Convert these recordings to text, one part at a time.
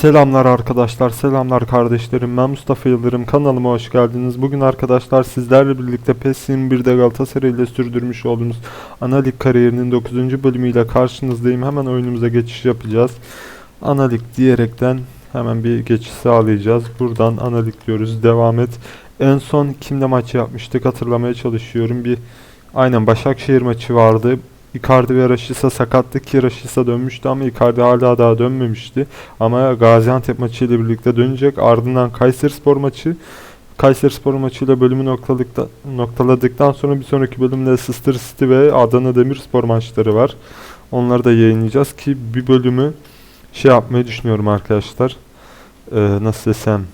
Selamlar arkadaşlar, selamlar kardeşlerim. Ben Mustafa Yıldırım. Kanalıma hoş geldiniz. Bugün arkadaşlar sizlerle birlikte PES 21'de Galatasaray ile sürdürmüş olduğumuz ana lig kariyerinin 9. bölümüyle karşınızdayım. Hemen oyunumuza geçiş yapacağız. Ana lig diyerekten hemen bir geçiş sağlayacağız. Buradan ana lig diyoruz. Devam et. En son kimle maç yapmıştık hatırlamaya çalışıyorum. Bir aynen Başakşehir maçı vardı. Icardi ve Rashica sakatlık Rashica dönmüştü ama Icardi hala daha dönmemişti. Ama Gaziantep maçı ile birlikte dönecek. Ardından Kayserispor maçı. Kayserispor maçıyla bölümü noktaladıkta, noktaladıktan sonra bir sonraki bölümde Sister City ve Adana Demirspor maçları var. Onları da yayınlayacağız ki bir bölümü şey yapmayı düşünüyorum arkadaşlar. Ee, nasıl desem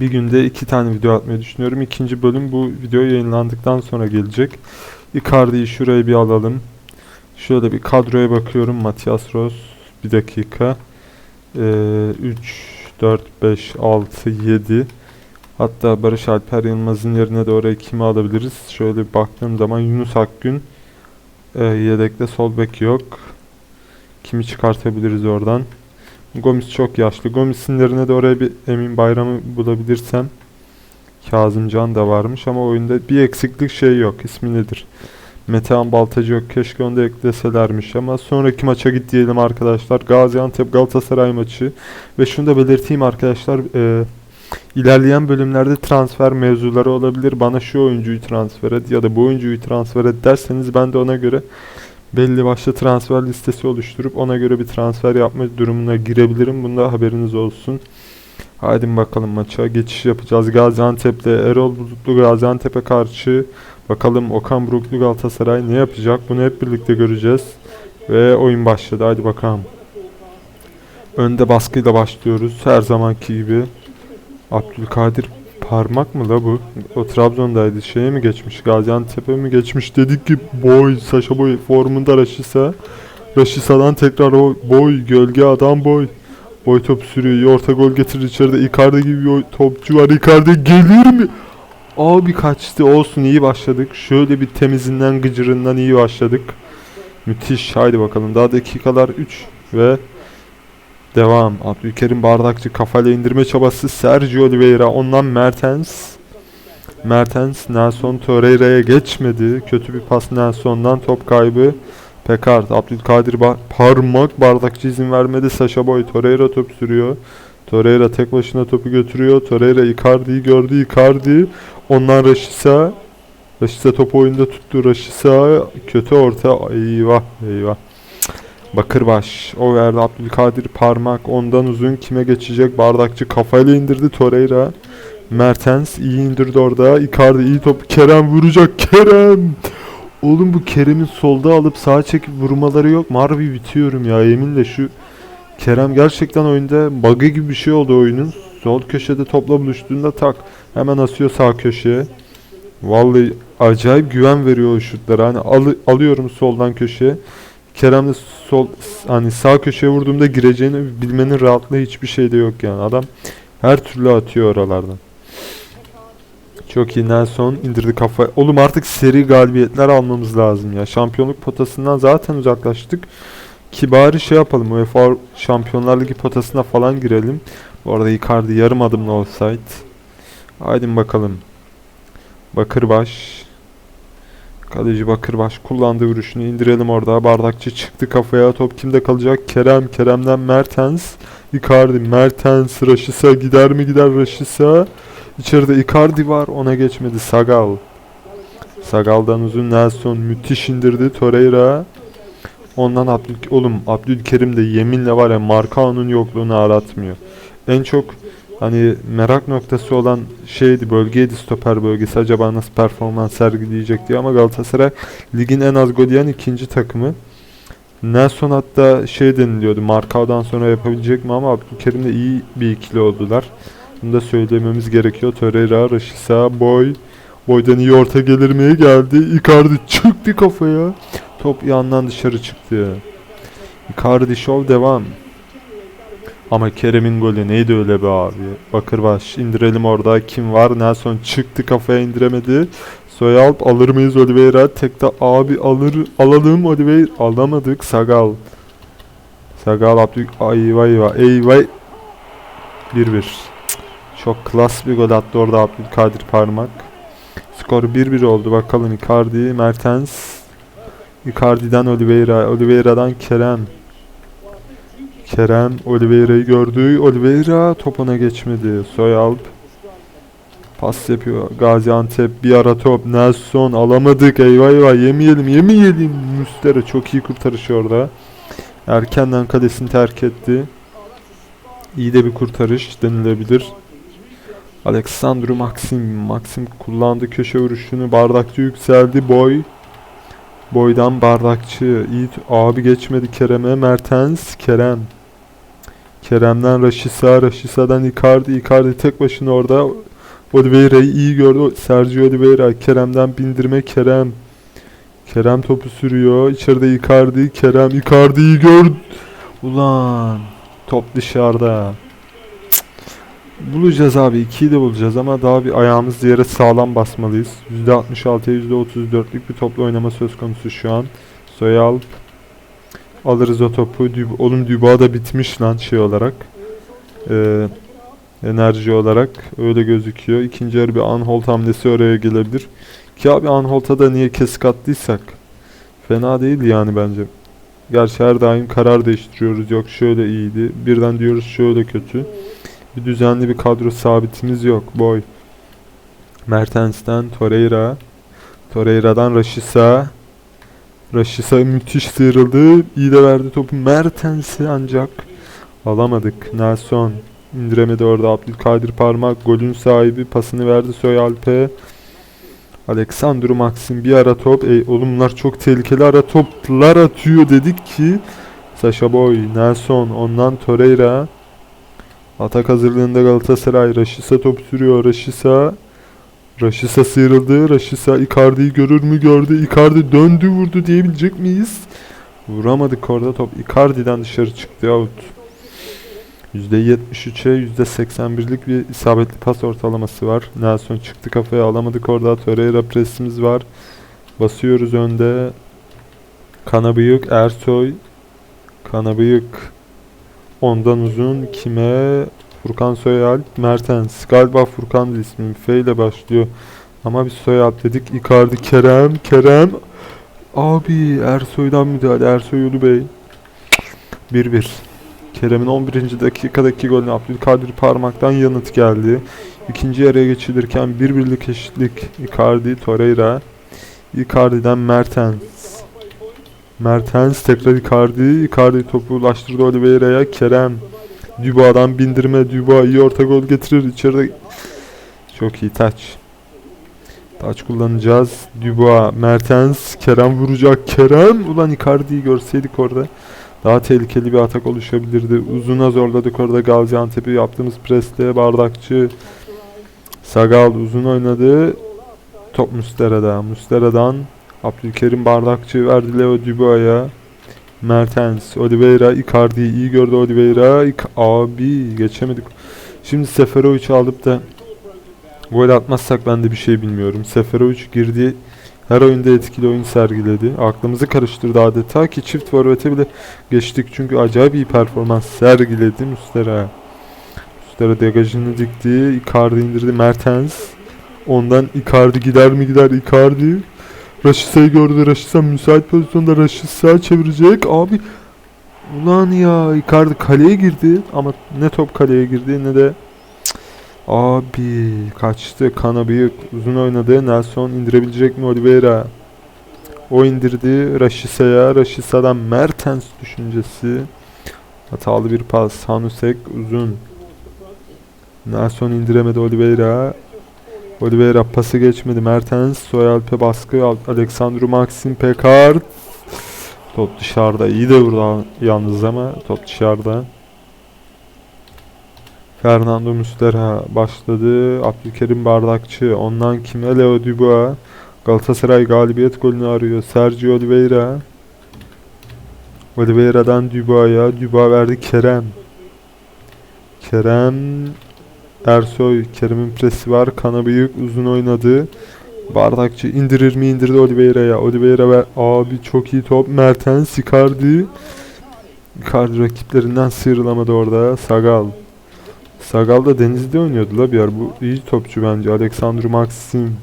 bir günde iki tane video atmayı düşünüyorum. İkinci bölüm bu video yayınlandıktan sonra gelecek. Icardi'yi şuraya bir alalım. Şöyle bir kadroya bakıyorum. Matias Ros. Bir dakika. Ee, 3, 4, 5, 6, 7. Hatta Barış Alper Yılmaz'ın yerine de oraya kimi alabiliriz? Şöyle bir baktığım zaman Yunus Akgün. Ee, yedekte sol bek yok. Kimi çıkartabiliriz oradan? Gomis çok yaşlı. Gomis'in yerine de oraya bir Emin Bayram'ı bulabilirsem. Kazımcan da varmış ama oyunda bir eksiklik şey yok. İsmi nedir? Metehan Baltacı yok. Keşke onu da ekleselermiş ama sonraki maça git diyelim arkadaşlar. Gaziantep Galatasaray maçı. Ve şunu da belirteyim arkadaşlar. E, ilerleyen bölümlerde transfer mevzuları olabilir. Bana şu oyuncuyu transfer et ya da bu oyuncuyu transfer et derseniz ben de ona göre belli başlı transfer listesi oluşturup ona göre bir transfer yapma durumuna girebilirim. Bunda haberiniz olsun. Haydi bakalım maça geçiş yapacağız. Gaziantep'te Erol Bulutlu Gaziantep'e karşı bakalım Okan Buruklu Galatasaray ne yapacak? Bunu hep birlikte göreceğiz. Ve oyun başladı. Haydi bakalım. Önde baskıyla başlıyoruz. Her zamanki gibi. Abdülkadir parmak mı la bu? O Trabzon'daydı. Şeye mi geçmiş? Gaziantep'e mi geçmiş? Dedik ki boy, Saşa boy formunda Raşisa. Raşisa'dan tekrar o boy, gölge adam boy. Boy top sürüyor. Orta gol getirir içeride. Icardi gibi bir topçu var. Icardi gelir mi? Abi kaçtı. Olsun iyi başladık. Şöyle bir temizinden gıcırından iyi başladık. Müthiş. Haydi bakalım. Daha dakikalar 3 ve devam. Abdülkerim Bardakçı kafayla indirme çabası. Sergio Oliveira. Ondan Mertens. Mertens Nelson Torreira'ya geçmedi. Kötü bir pas Nelson'dan top kaybı. Pekard, Abdülkadir ba- parmak bardakçı izin vermedi. Saşa Boy Torreira top sürüyor. Torreira tek başına topu götürüyor. Torreira Icardi'yi gördü. Icardi ondan Raşisa. Raşisa topu oyunda tuttu. Raşisa kötü orta. Eyvah eyvah. Bakırbaş. O verdi Abdülkadir parmak. Ondan uzun kime geçecek? Bardakçı kafayla indirdi Torreira. Mertens iyi indirdi orada. Icardi iyi top. Kerem vuracak. Kerem. Oğlum bu Kerem'in solda alıp sağa çekip vurmaları yok mu? Bitiyorum ya yeminle şu Kerem gerçekten oyunda bug'ı gibi bir şey oldu oyunun. Sol köşede topla buluştuğunda tak hemen asıyor sağ köşeye. Vallahi acayip güven veriyor o şutlara. Hani alı- alıyorum soldan köşeye. Kerem de sol hani sağ köşeye vurduğumda gireceğini bilmenin rahatlığı hiçbir şeyde yok yani. Adam her türlü atıyor oralardan. Çok iyi Nelson indirdi kafa. Oğlum artık seri galibiyetler almamız lazım ya. Şampiyonluk potasından zaten uzaklaştık. Ki bari şey yapalım. UEFA Şampiyonlar Ligi potasına falan girelim. Bu arada Icardi yarım adımla offside. Haydi bakalım. Bakırbaş. Kaleci Bakırbaş kullandığı vuruşunu indirelim orada. Bardakçı çıktı kafaya. Top kimde kalacak? Kerem. Kerem'den Mertens. Icardi. Mertens. Raşisa gider mi gider Raşisa. İçeride Icardi var ona geçmedi Sagal. Sagal'dan uzun Nelson müthiş indirdi Torreira. Ondan Abdül oğlum Abdülkerim de yeminle var ya Markao'nun yokluğunu aratmıyor. En çok hani merak noktası olan şeydi bölgeydi stoper bölgesi acaba nasıl performans sergileyecek diye ama Galatasaray ligin en az gol yiyen ikinci takımı. Nelson hatta şey deniliyordu Markao'dan sonra yapabilecek mi ama Abdülkerim'le iyi bir ikili oldular. Bunu da söylememiz gerekiyor. Torreira, Rashica, Boy. Boy'dan iyi orta gelir mi? Geldi. Icardi çıktı kafaya. Top yandan dışarı çıktı. Icardi show devam. Ama Kerem'in golü neydi öyle be abi? Bakırbaş indirelim orada. Kim var? Nelson çıktı kafaya indiremedi. Soyalp alır mıyız Oliveira? Tek de abi alır alalım Oliveira. Alamadık. Sagal. Sagal Abdül ayva eyvah eyvah 1-1 Çok klas bir gol attı orada Abdülkadir Parmak Skor 1-1 oldu bakalım Icardi Mertens Icardi'den Oliveira Oliveira'dan Kerem Kerem Oliveira'yı gördü. Oliveira topuna geçmedi. Soyalp Pas yapıyor. Gaziantep bir ara top. Nelson alamadık. Eyvah eyvah. Yemeyelim yemeyelim. Müstera çok iyi kurtarış orada. Erkenden kalesini terk etti. İyi de bir kurtarış denilebilir. Alexandru Maxim. Maxim kullandı köşe vuruşunu. Bardakçı yükseldi. Boy. Boydan bardakçı. İyi abi geçmedi Kerem'e. Mertens Kerem Kerem'den Raşisa Raşisa'dan Icardi Icardi tek başına orada Oliveira'yı iyi gördü. Sergio Oliveira Kerem'den bindirme Kerem. Kerem topu sürüyor. İçeride Icardi. Kerem Icardi'yi gör. Ulan top dışarıda. Bulacağız abi. ikiyi de bulacağız ama daha bir ayağımız yere sağlam basmalıyız. %66'ya %34'lük bir toplu oynama söz konusu şu an. Soyalp. Alırız o topu. Oğlum Düba da bitmiş lan şey olarak. Eee enerji olarak öyle gözüküyor. İkinci yarı bir Anholt hamlesi oraya gelebilir. Ki abi Anholt'a da niye kesik attıysak fena değil yani bence. Gerçi her daim karar değiştiriyoruz. Yok şöyle iyiydi. Birden diyoruz şöyle kötü. Bir düzenli bir kadro sabitimiz yok. Boy. Mertens'ten Torreira. Torreira'dan Rashica. Rashica müthiş sıyrıldı. İyi de verdi topu Mertens'e ancak alamadık. Nelson indiremedi orada Abdülkadir Parmak golün sahibi pasını verdi Soyalp'e. Alexandru Maxim bir ara top. Ey, oğlum bunlar çok tehlikeli ara toplar atıyor dedik ki Sasha Boy, Nelson, ondan Torreira. Atak hazırlığında Galatasaray. Raşisa top sürüyor. Raşisa. Raşisa sıyrıldı. Raşisa Icardi'yi görür mü gördü. Icardi döndü vurdu diyebilecek miyiz? Vuramadık orada top. Icardi'den dışarı çıktı out. %73'e %81'lik bir isabetli pas ortalaması var. Nelson çıktı kafaya alamadık orada. Torreira presimiz var. Basıyoruz önde. Kanabıyık, Ersoy. Kanabıyık. Ondan uzun. Kime? Furkan Soyalp, Mertens. Galiba Furkan ismi. F ile başlıyor. Ama bir Soyalp dedik. Icardi, Kerem. Kerem. Abi Ersoy'dan müdahale. Ersoy Yolu Bey. 1-1. Kerem'in 11. dakikadaki golüne Abdülkadir parmaktan yanıt geldi. İkinci yarıya geçilirken bir birlik eşitlik Icardi, Torreira. Icardi'den Mertens. Mertens tekrar Icardi. Icardi topu ulaştırdı Oliveira'ya. Kerem. Duba'dan bindirme. Duba iyi orta gol getirir. İçeride çok iyi taç. Taç kullanacağız. Duba, Mertens, Kerem vuracak. Kerem. Ulan Icardi'yi görseydik orada. Daha tehlikeli bir atak oluşabilirdi. Uzuna zorladık orada Gaziantep'i yaptığımız preste bardakçı Sagal uzun oynadı. Top Mustera'da. Mustera'dan Abdülkerim bardakçı verdi Leo Dubois'a. Mertens, Oliveira, Icardi'yi iyi gördü Oliveira. İk abi geçemedik. Şimdi Seferovic alıp da gol atmazsak ben de bir şey bilmiyorum. Seferovic girdi. Her oyunda etkili oyun sergiledi. Aklımızı karıştırdı adeta ki çift forvete bile geçtik çünkü acayip iyi performans sergiledi Mustera. Mustera degajını dikti. Icardi indirdi Mertens. Ondan Icardi gider mi gider Icardi. Raşisa'yı gördü. Raşisa müsait pozisyonda Raşisa çevirecek. Abi ulan ya Icardi kaleye girdi ama ne top kaleye girdi ne de Abi kaçtı. Kana büyük uzun oynadı. Nelson indirebilecek mi Oliveira? O indirdi Rashisa'ya Rashisa'dan Mertens düşüncesi. Hatalı bir pas. Hanusek uzun. Nelson indiremedi Oliveira Oliveira pası geçmedi Mertens Soyalp'e baskı Alexandru Maxim Pekard top dışarıda iyi de vurdu yalnız ama top dışarıda Fernando Muslera başladı. Abdülkerim Bardakçı. Ondan kime? Leo Dubois. Galatasaray galibiyet golünü arıyor. Sergio Oliveira. Oliveira'dan Dubois'a. Dubois verdi Kerem. Kerem. Ersoy. Kerem'in presi var. Kana büyük. Uzun oynadı. Bardakçı indirir mi? indirdi Oliveira'ya. Oliveira ver. Abi çok iyi top. Mertens. Icardi. Icardi rakiplerinden sıyrılamadı orada. Sagal. Sagal da denizde oynuyordu la bir yer. Bu iyi topçu bence. Alexandru Maxim.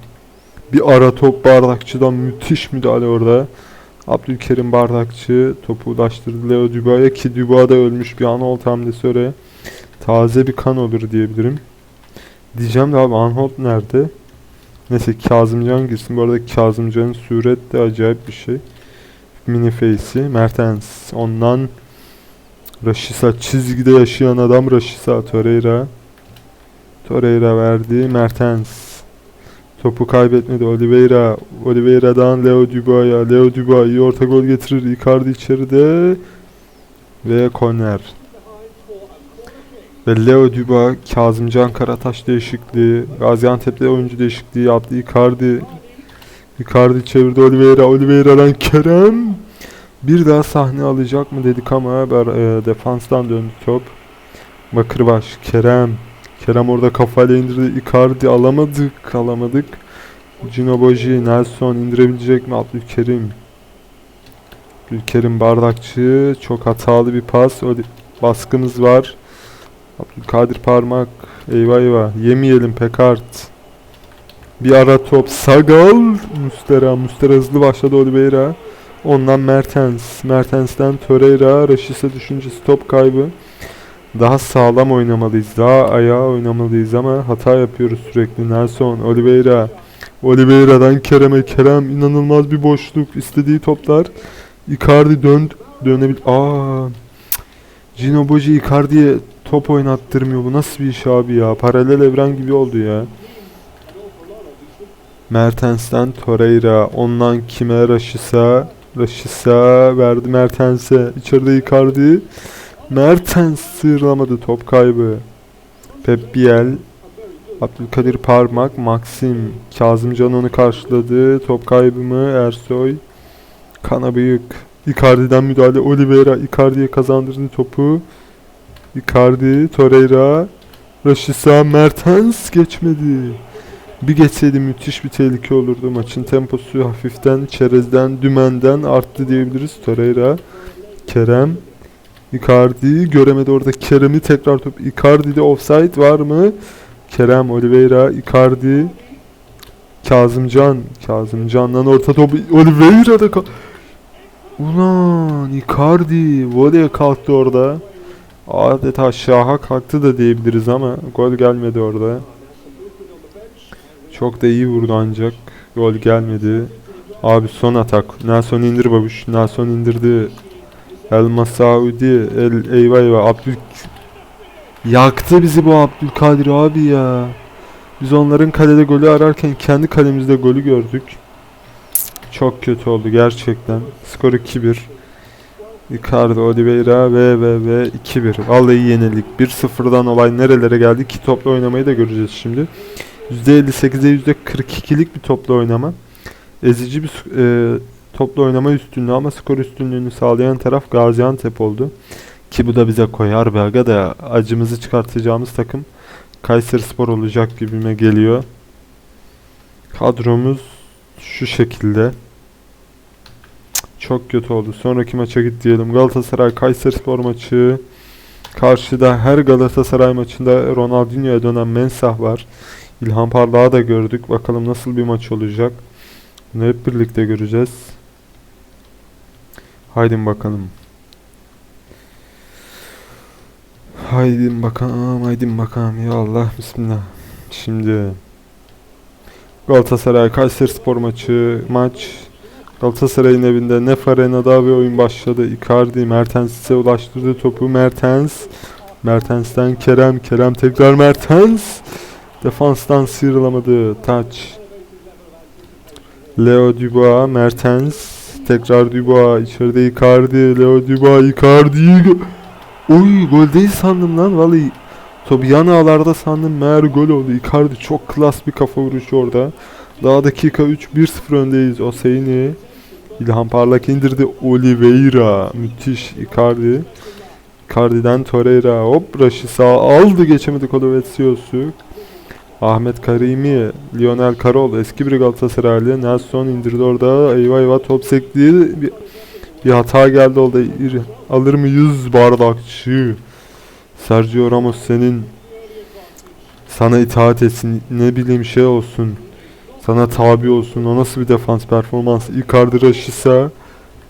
Bir ara top bardakçıdan müthiş müdahale orada. Abdülkerim Bardakçı topu ulaştırdı Leo Duba'ya ki Duba da ölmüş bir Anholt hamlesi oraya. Taze bir kan olur diyebilirim. Diyeceğim de abi Anholt nerede? Neyse Kazımcan girsin. Bu arada Kazımcan'ın suret de acayip bir şey. Mini face'i. Mertens. Ondan Raşisa çizgide yaşayan adam Raşisa Torreira. Torreira verdi. Mertens. Topu kaybetmedi Oliveira. Oliveira'dan Leo Duba'ya. Leo Duba iyi orta gol getirir. Icardi içeride. Ve korner. Ve Leo Duba, Kazımcan Karataş değişikliği, Gaziantep'te oyuncu değişikliği yaptı. Icardi. Icardi çevirdi Oliveira. Oliveira'dan Kerem. Bir daha sahne alacak mı dedik ama e, defanstan döndü top. Bakırbaş, Kerem. Kerem orada kafayla indirdi. Icardi alamadık, alamadık. Gino Boji, Nelson indirebilecek mi? Abdülkerim. Abdülkerim bardakçı. Çok hatalı bir pas. Öyle baskımız var. Abdülkadir Parmak. Eyvah eyvah. Yemeyelim Pekart. Bir ara top. Sagal. Mustera. Mustera hızlı başladı Oliveira. Ondan Mertens. Mertens'ten Torreira. Raşis'e düşünce stop kaybı. Daha sağlam oynamalıyız. Daha ayağa oynamalıyız ama hata yapıyoruz sürekli. Nelson, Oliveira. Oliveira'dan Kerem'e. Kerem inanılmaz bir boşluk. istediği toplar. Icardi dön dönebil. Aa. Gino Boji Icardi'ye top oynattırmıyor. Bu nasıl bir iş abi ya? Paralel evren gibi oldu ya. Mertens'ten Torreira. Ondan kime? Raşisa. Raşisa verdi Mertens'e. İçeride Icardi. Mertens sığırlamadı top kaybı. Pep Biel. Abdülkadir Parmak. Maxim. Kazımcan onu karşıladı. Top kaybı mı? Ersoy. Kanabıyık. Icardi'den müdahale. Oliveira. Icardi'ye kazandırdı topu. Icardi. Torreira. Raşisa. Mertens geçmedi. Bir geçseydi müthiş bir tehlike olurdu. Maçın temposu hafiften, çerezden, dümenden arttı diyebiliriz. Torreira. Kerem. Icardi göremedi orada Kerem'i tekrar top. Icardi'de offside var mı? Kerem, Oliveira, Icardi, Kazımcan. Kazımcan'dan orta topu Oliveira'da Ulan Icardi voleye kalktı orada. Adeta şaha kalktı da diyebiliriz ama gol gelmedi orada. Çok da iyi vurdu ancak gol gelmedi. Abi son atak. Nelson indir babuş. Nelson indirdi. El Masaudi, El eyvah eyvah Abdül Yaktı bizi bu Abdülkadir abi ya. Biz onların kalede golü ararken kendi kalemizde golü gördük. Çok kötü oldu gerçekten. Skor 2-1. Icardi, Oliveira ve ve ve 2-1. Vallahi yenildik. 1-0'dan olay nerelere geldi ki topla oynamayı da göreceğiz şimdi. %58'e %42'lik bir topla oynama. Ezici bir e, topla oynama üstünlüğü ama skor üstünlüğünü sağlayan taraf Gaziantep oldu. Ki bu da bize koyar be aga da acımızı çıkartacağımız takım Kayserispor olacak gibime geliyor. Kadromuz şu şekilde. Çok kötü oldu. Sonraki maça git diyelim. Galatasaray Kayserispor maçı. Karşıda her Galatasaray maçında Ronaldinho'ya dönen Mensah var. İlhan Parlak'ı da gördük. Bakalım nasıl bir maç olacak. Bunu hep birlikte göreceğiz. Haydi bakalım. Haydi bakalım, haydi bakalım. Ya Allah, bismillah. Şimdi Galatasaray Kayserispor maçı, maç Galatasaray'ın evinde Nef Arena'da bir oyun başladı. Icardi Mertens'e ulaştırdı topu. Mertens Mertens'ten Kerem, Kerem tekrar Mertens. Defanstan sıyrılamadı. Taç. Leo Dubois, Mertens, tekrar Dubois, içeride Icardi, Leo Dubois, Icardi. Oy gol değil sandım lan vallahi. Topu yan ağlarda sandım meğer gol oldu. Icardi çok klas bir kafa vuruşu orada. Daha dakika 3 1-0 öndeyiz. Oseyni. İlhan Parlak indirdi. Oliveira. Müthiş Icardi. Icardi'den Torreira. Hop Raşi sağ aldı geçemedi Kolovetsios'u. Ahmet Karimi, Lionel Karol eski bir Galatasaraylı. Nelson indirdi orada. Eyvah eyvah top sekti. Bir Bir hata geldi. İri- Alır mı 100 bardakçı? Sergio Ramos senin sana itaat etsin. Ne bileyim şey olsun. Sana tabi olsun. O nasıl bir defans performansı? Icardi Rashica.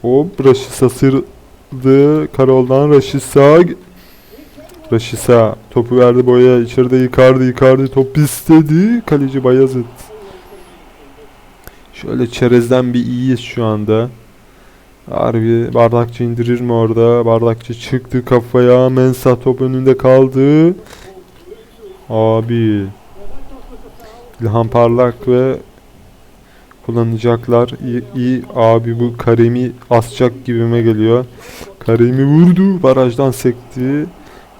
Hop Rashica sırdı. Karol'dan Rashica. Rashica topu verdi boya. İçeride Icardi. Icardi top istedi. Kaleci Bayazıt. Şöyle çerezden bir iyiyiz şu anda. Harbi bardakçı indirir mi orada? Bardakçı çıktı kafaya. Mensa top önünde kaldı. Abi. İlhan Parlak ve kullanacaklar. İyi, iyi. abi bu Karemi asacak gibime geliyor. Karemi vurdu. Barajdan sekti.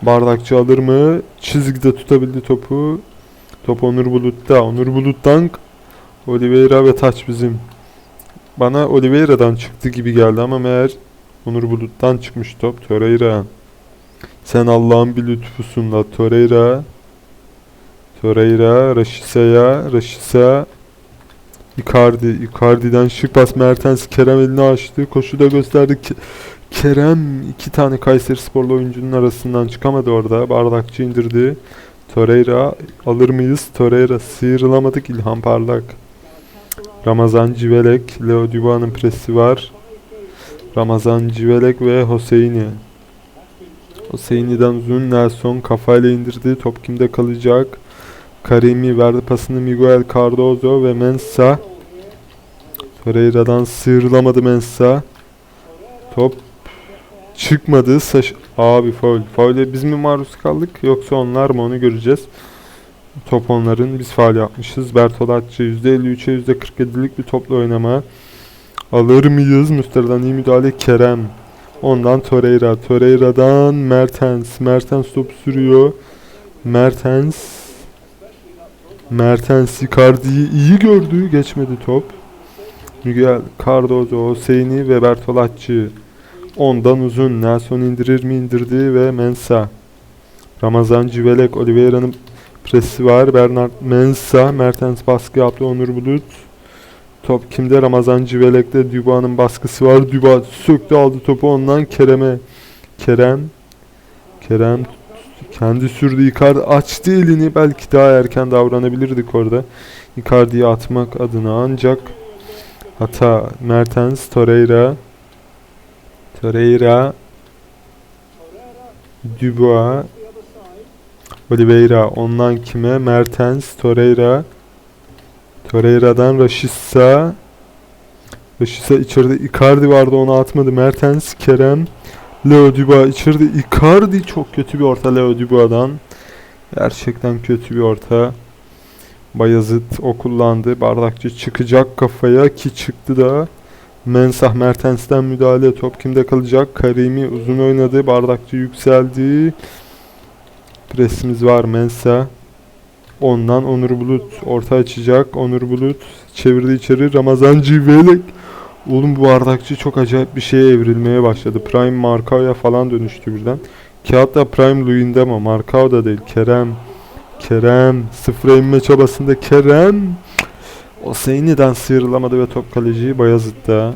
Bardakçı alır mı? Çizgide tutabildi topu. Top Onur Bulut'ta. Onur Bulut'tan Oliveira ve taç bizim. Bana Oliveira'dan çıktı gibi geldi ama meğer Onur Bulut'tan çıkmış top. Torreira. Sen Allah'ın bir lütfusun la Torreira. Torreira, Rashica, Rashica, Icardi, Icardi'den şık pas Mertens, Kerem elini açtı, koşu da gösterdi. Ke- Kerem iki tane Kayseri sporlu oyuncunun arasından çıkamadı orada. Bardakçı indirdi. Torreira alır mıyız? Torreira sıyrılamadık. İlhan Parlak. Ramazan Civelek, Leo Duba'nın presi var. Ramazan Civelek ve Hoseyni. Hoseyni'den uzun Nelson kafayla indirdi. Top kimde kalacak? Karimi verdi pasını Miguel Cardozo ve Mensa. Torreira'dan sıyrılamadı Mensa. Top çıkmadı. Saş Abi faul. Faule biz mi maruz kaldık yoksa onlar mı onu göreceğiz. Top onların biz faul yapmışız. Bertolacci %53'e %47'lik bir topla oynama. Alır mıyız? Müster'den iyi müdahale Kerem. Ondan Torreira. Torreira'dan Mertens. Mertens top sürüyor. Mertens. Mertens Icardi'yi iyi gördü. Geçmedi top. Miguel Cardozo, Hüseyini ve Bertolacci. Ondan uzun. Nelson indirir mi indirdi ve Mensa. Ramazan Civelek, Oliveira'nın presi var. Bernard Mensa, Mertens baskı yaptı. Onur Bulut. Top kimde? Ramazan Civelek'te Duba'nın baskısı var. Duba söktü aldı topu ondan Kerem'e. Kerem. Kerem kendi sürdü Icardi açtı elini belki daha erken davranabilirdik orada. Icardi'yi atmak adına ancak hata Mertens Torreira Torreira Dubois Oliveira. Ondan kime? Mertens Torreira Torreira'dan Rashica Rashica içeride Icardi vardı onu atmadı. Mertens Kerem Leo Dubois içeride. Icardi çok kötü bir orta Leo Dubois'dan. Gerçekten kötü bir orta Bayazıt o kullandı bardakçı çıkacak kafaya ki çıktı da Mensah Mertens'ten müdahale top kimde kalacak Karimi uzun oynadı bardakçı yükseldi presimiz var Mensah Ondan Onur Bulut orta açacak. Onur Bulut çevirdi içeri. Ramazan Civelek. Oğlum bu bardakçı çok acayip bir şeye evrilmeye başladı. Prime Markao'ya falan dönüştü birden. Ki hatta Prime Luyendama ama Markao da değil. Kerem. Kerem. Sıfıra inme çabasında Kerem. O Seyni'den sıyrılamadı ve top kaleci Bayazıt'ta.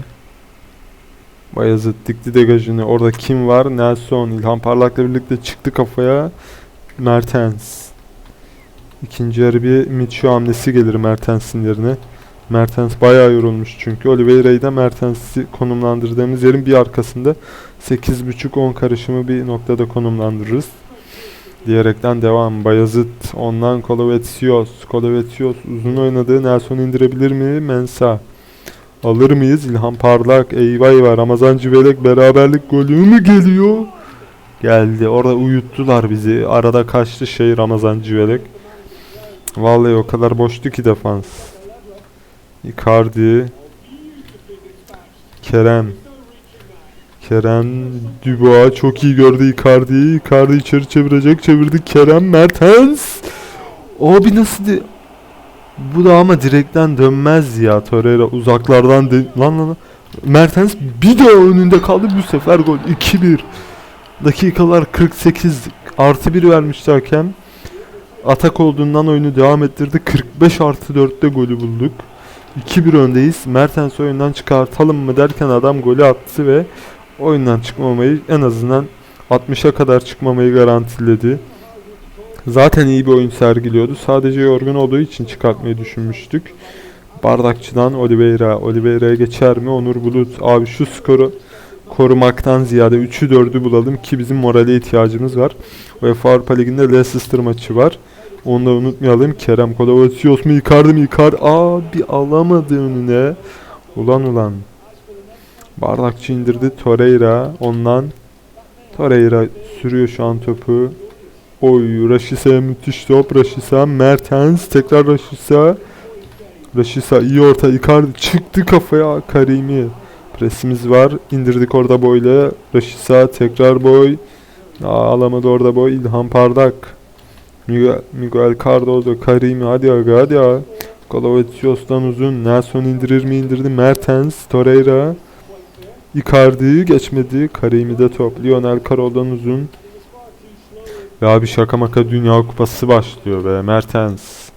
Bayazıt dikti degajını. Orada kim var? Nelson. İlhan Parlak'la birlikte çıktı kafaya. Mertens. İkinci yarı bir Mitchell hamlesi gelir Mertens'in yerine. Mertens bayağı yorulmuş çünkü. Oliveira'yı da Mertens'i konumlandırdığımız yerin bir arkasında 8.5-10 karışımı bir noktada konumlandırırız. Diyerekten devam. Bayazıt ondan Kolovetsios. Kolovetsios uzun oynadığı Nelson indirebilir mi? Mensa. Alır mıyız? İlhan Parlak. Eyvah eyvah. Ramazan Civelek beraberlik golü mü geliyor? Geldi. Orada uyuttular bizi. Arada kaçtı şey Ramazan Civelek. Vallahi o kadar boştu ki defans. Icardi. Kerem. Kerem Dubois çok iyi gördü Icardi'yi. Icardi içeri çevirecek. Çevirdi Kerem Mertens. Abi nasıl di- Bu da ama direkten dönmez ya Torreira uzaklardan de- lan lan. Mertens bir de önünde kaldı bu sefer gol 2-1. Dakikalar 48 artı 1 vermişti hakem. Atak olduğundan oyunu devam ettirdi. 45 artı 4'te golü bulduk. 2-1 öndeyiz. Mertens oyundan çıkartalım mı derken adam golü attı ve oyundan çıkmamayı en azından 60'a kadar çıkmamayı garantiledi. Zaten iyi bir oyun sergiliyordu. Sadece yorgun olduğu için çıkartmayı düşünmüştük. Bardakçıdan Oliveira. Oliveira'ya geçer mi? Onur Bulut. Abi şu skoru korumaktan ziyade 3'ü 4'ü bulalım ki bizim morale ihtiyacımız var. UEFA Avrupa Ligi'nde Leicester maçı var. Onu da unutmayalım. Kerem Kodovatsios mu Icardi mi Icardi? Abi alamadı önüne. Ulan ulan. Bardakçı indirdi Torreira. Ondan Torreira sürüyor şu an topu. Oy Raşisa'ya müthiş top. Raşisa Mertens tekrar Raşisa. Raşisa iyi orta Icardi çıktı kafaya Karimi. Presimiz var. İndirdik orada boyla. Raşisa tekrar boy. Aa, alamadı orada boy. İlhan Pardak. Miguel, Miguel Cardozo. Karimi hadi aga hadi aga. Kolovatsios'tan uzun. Nelson indirir mi indirdi. Mertens. Torreira. Icardi geçmedi. Karimi'de top. Lionel Carol'dan uzun. Ve abi şaka maka Dünya Kupası başlıyor be. Mertens.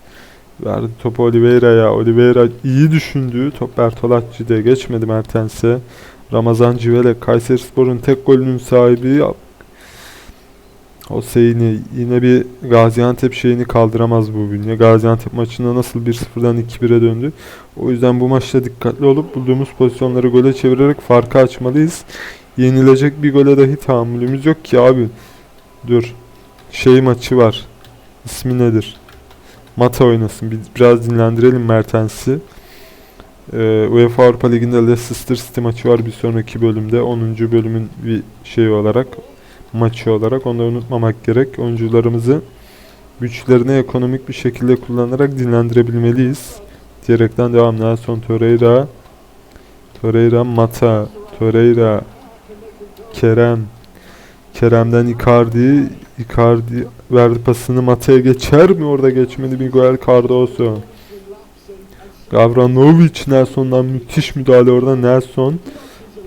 Verdi topu Oliveira'ya. Oliveira iyi düşündü. Top Bertolacci'de geçmedi Mertens'e. Ramazan Civelek Kayserispor'un tek golünün sahibi Hüseyin'i yine bir Gaziantep şeyini kaldıramaz bu bünye. Gaziantep maçında nasıl 1-0'dan 2-1'e döndü. O yüzden bu maçta dikkatli olup bulduğumuz pozisyonları gole çevirerek farkı açmalıyız. Yenilecek bir gole dahi tahammülümüz yok ki abi. Dur. Şey maçı var. İsmi nedir? Mata oynasın. Bir, biraz dinlendirelim Mertens'i. Ee, UEFA Avrupa Ligi'nde Leicester City maçı var bir sonraki bölümde. 10. bölümün bir şeyi olarak maçı olarak onu unutmamak gerek. Oyuncularımızı güçlerini ekonomik bir şekilde kullanarak dinlendirebilmeliyiz. Diyerekten devam. Nelson Torreira Torreira Mata Torreira Kerem Kerem'den Icardi Icardi verdi pasını Mata'ya geçer mi? Orada geçmedi Miguel Cardoso. Gavranovic Nelson'dan müthiş müdahale orada Nelson.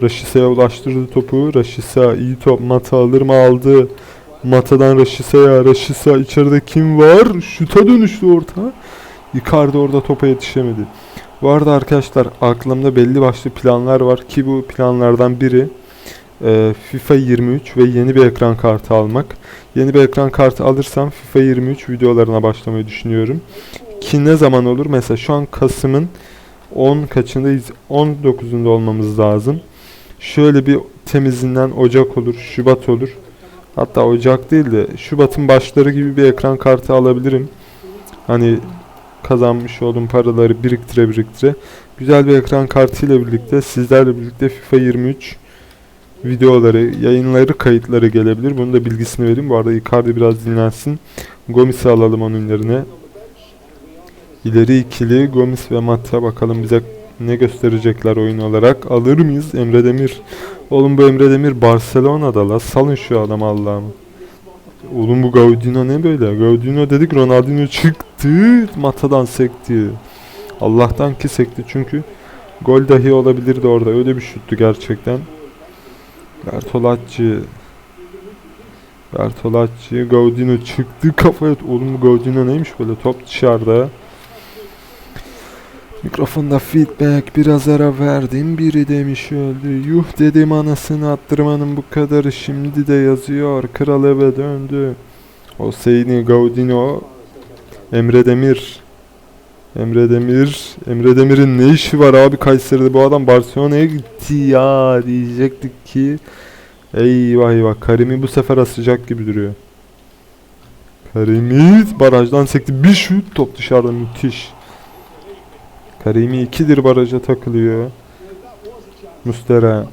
Raşisa'ya ulaştırdı topu. Raşisa iyi top. Mata alır mı? Aldı. Mata'dan Raşisa'ya. Raşisa içeride kim var? Şuta dönüştü orta. Icardi orada topa yetişemedi. Bu arada arkadaşlar aklımda belli başlı planlar var ki bu planlardan biri e, FIFA 23 ve yeni bir ekran kartı almak. Yeni bir ekran kartı alırsam FIFA 23 videolarına başlamayı düşünüyorum. Ki ne zaman olur? Mesela şu an Kasım'ın 10 kaçındayız? 19'unda olmamız lazım. Şöyle bir temizinden Ocak olur, Şubat olur. Hatta Ocak değil de Şubat'ın başları gibi bir ekran kartı alabilirim. Hani kazanmış olduğum paraları biriktire biriktire. Güzel bir ekran kartı ile birlikte sizlerle birlikte FIFA 23 videoları, yayınları, kayıtları gelebilir. Bunu da bilgisini vereyim. Bu arada Icardi biraz dinlensin. Gomis'i alalım onun yerine. İleri ikili Gomis ve Mata bakalım bize ne gösterecekler oyun olarak. Alır mıyız Emre Demir? Oğlum bu Emre Demir Barcelona'da la. Salın şu adamı Allah'ım. Oğlum bu Gaudino ne böyle? Gaudino dedik Ronaldinho çıktı. Mata'dan sekti. Allah'tan ki sekti çünkü gol dahi olabilirdi orada. Öyle bir şuttu gerçekten. Bertolacci. Bertolacci. Gaudino çıktı kafaya. Oğlum Gaudino neymiş böyle top dışarıda. Mikrofonda feedback biraz ara verdim. Biri demiş öldü. Yuh dedim anasını attırmanın bu kadarı şimdi de yazıyor. Kral eve döndü. Hüseyin'i Gaudino Emre Demir Emre Demir Emre Demir'in ne işi var abi Kayseri'de? Bu adam Barcelona'ya gitti ya diyecektik ki Eyvah eyvah Karimi bu sefer asacak gibi duruyor. Karimi barajdan sekti. Bir şut top dışarıda müthiş Karimi ikidir baraja takılıyor. Mustera.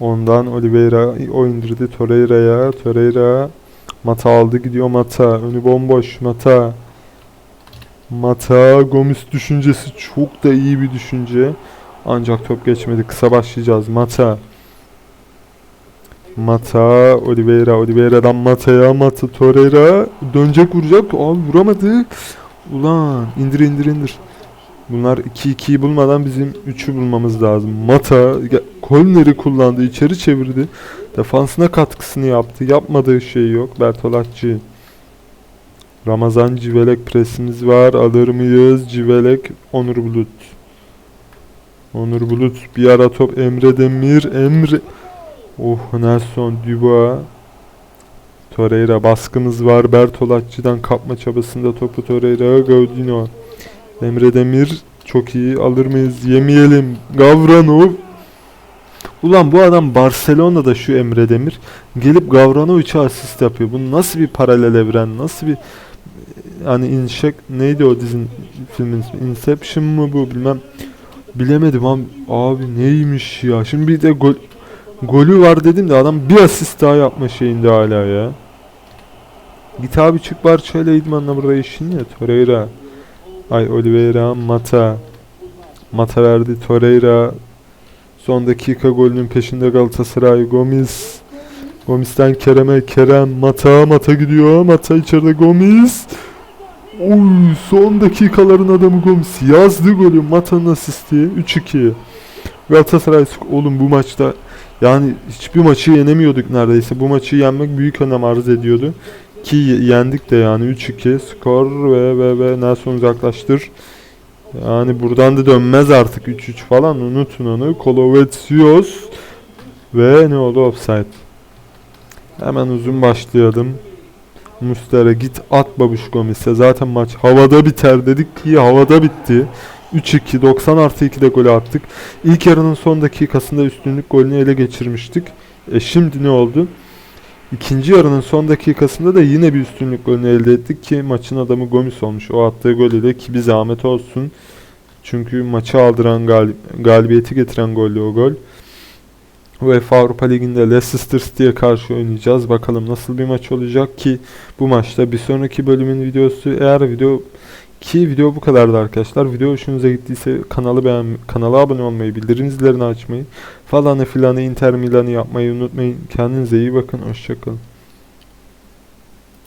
Ondan Oliveira o indirdi Torreira'ya. Torreira Mata aldı gidiyor Mata. Önü bomboş Mata. Mata Gomis düşüncesi çok da iyi bir düşünce. Ancak top geçmedi. Kısa başlayacağız. Mata. Mata, Oliveira, Oliveira'dan Mata'ya, Mata, Torreira dönecek vuracak. Abi vuramadı. Ulan indir indir indir. Bunlar 2-2'yi bulmadan bizim 3'ü bulmamız lazım. Mata korneri kullandı, içeri çevirdi. Defansına katkısını yaptı. Yapmadığı şey yok. Bertolacci. Ramazan Civelek presimiz var. Alır mıyız? Civelek Onur Bulut. Onur Bulut bir ara top Emre Demir Emre Oh Nelson Dubois Torreira baskımız var Bertolacci'den kapma çabasında topu Torreira Gaudino Emre Demir çok iyi alır mıyız yemeyelim Gavranov Ulan bu adam Barcelona'da şu Emre Demir gelip Gavranovic'e asist yapıyor. Bu nasıl bir paralel evren? Nasıl bir hani inşak neydi o dizin filmin ismi? Inception mı bu bilmem. Bilemedim abi. Abi neymiş ya? Şimdi bir de gol golü var dedim de adam bir asist daha yapma şeyinde hala ya. Git abi çık Barçayla idmanla buraya işin ya Torreira. Ay Oliveira Mata. Mata verdi Torreira. Son dakika golünün peşinde Galatasaray Gomis. Gomis'ten Kerem'e Kerem Mata Mata gidiyor. Mata içeride Gomis. Oy son dakikaların adamı Gomis yazdı golü Mata'nın asisti 3-2. Galatasaray oğlum bu maçta yani hiçbir maçı yenemiyorduk neredeyse. Bu maçı yenmek büyük önem arz ediyordu. Ki ye- yendik de yani 3-2 skor ve ve ve Nelson uzaklaştır. Yani buradan da dönmez artık 3-3 falan unutun onu. Kolovetsios ve ne oldu offside. Hemen uzun başlayalım. Mustera git at babuş Gomis'e. Zaten maç havada biter dedik ki havada bitti. 3-2 90 artı 2'de golü attık. İlk yarının son dakikasında üstünlük golünü ele geçirmiştik. E şimdi ne oldu? İkinci yarının son dakikasında da yine bir üstünlük golünü elde ettik ki maçın adamı Gomis olmuş. O attığı gol ile ki bir zahmet olsun. Çünkü maçı aldıran galib galibiyeti getiren gollü o gol. UEFA Avrupa Ligi'nde Leicester City'ye karşı oynayacağız. Bakalım nasıl bir maç olacak ki bu maçta bir sonraki bölümün videosu eğer video ki video bu kadardı arkadaşlar. Video hoşunuza gittiyse kanalı beğen kanala abone olmayı, bildirim zillerini açmayı, falanı filanı Inter Milan'ı yapmayı unutmayın. Kendinize iyi bakın. Hoşçakalın.